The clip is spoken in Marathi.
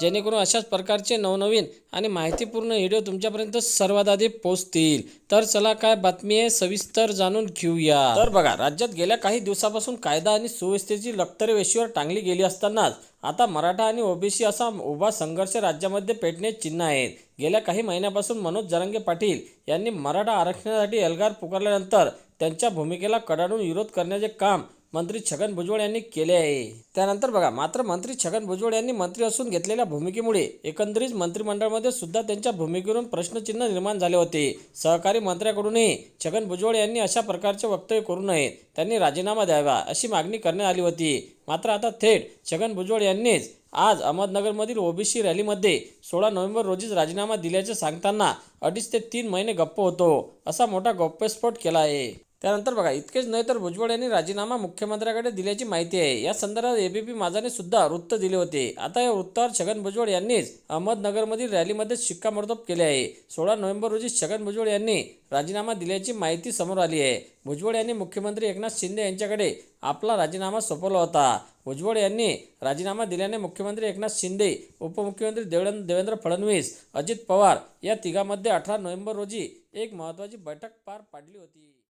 जेणेकरून अशाच प्रकारचे नवनवीन आणि माहितीपूर्ण व्हिडिओ तुमच्यापर्यंत सर्वात आधी पोहोचतील. तर चला काय बातमी आहे सविस्तर जाणून घेऊया. तर बघा राज्यात गेल्या काही दिवसापासून कायदा आणि सुव्यवस्थेची लक्तरे वेशीवर टांगली गेली असतानाच आता मराठा आणि ओबीसी असा उभा संघर्ष राज्यामध्ये पेटणे चिन्ह आहेत. गेल्या काही महिन्यापासून मनोज जरांगे पाटील यांनी मराठा आरक्षणासाठी एल्गार पुकारल्यानंतर त्यांच्या भूमिकेला कडाडून विरोध करण्याचे काम मंत्री छगन भुजबळ यांनी केले आहे. त्यानंतर बघा मात्र मंत्री छगन भुजबळ यांनी मंत्री असून घेतलेल्या भूमिकेमुळे एकंदरीत मंत्रिमंडळामध्ये सुद्धा त्यांच्या भूमिकेवरून प्रश्नचिन्ह निर्माण झाले होते. सहकारी मंत्र्याकडूनही छगन भुजबळ यांनी अशा प्रकारचे वक्तव्य करू नये त्यांनी राजीनामा द्यावा अशी मागणी करण्यात आली होती. मात्र आता थेट छगन भुजबळ यांनीच आज अहमदनगरमधील ओबीसी रॅलीमध्ये सोळा नोव्हेंबर रोजीच राजीनामा दिल्याचे सांगताना अडीच ते तीन महिने गप्प होतो असा मोठा गप्पस्फोट केला आहे. त्यानंतर बघा इतकेच नाही तर भुजबळ यांनी राजीनामा मुख्यमंत्र्याकडे दिल्याची माहिती आहे. या संदर्भात एबीपी माझाने सुद्धा वृत्त दिले होते. आता या वृत्तावर छगन भुजबळ यांनीच अहमदनगरमधील रॅलीमध्ये शिक्कामोर्तब केले आहे. सोळा नोव्हेंबर रोजी छगन भुजबळ यांनी राजीनामा दिल्याची माहिती समोर आली आहे. भुजबळ यांनी मुख्यमंत्री एकनाथ शिंदे यांच्याकडे आपला राजीनामा सोपवला होता. भुजबळ यांनी राजीनामा दिल्याने मुख्यमंत्री एकनाथ शिंदे उपमुख्यमंत्री देवेंद्र देवेंद्र फडणवीस अजित पवार या तिघांमध्ये अठरा नोव्हेंबर रोजी एक महत्त्वाची बैठक पार पाडली होती.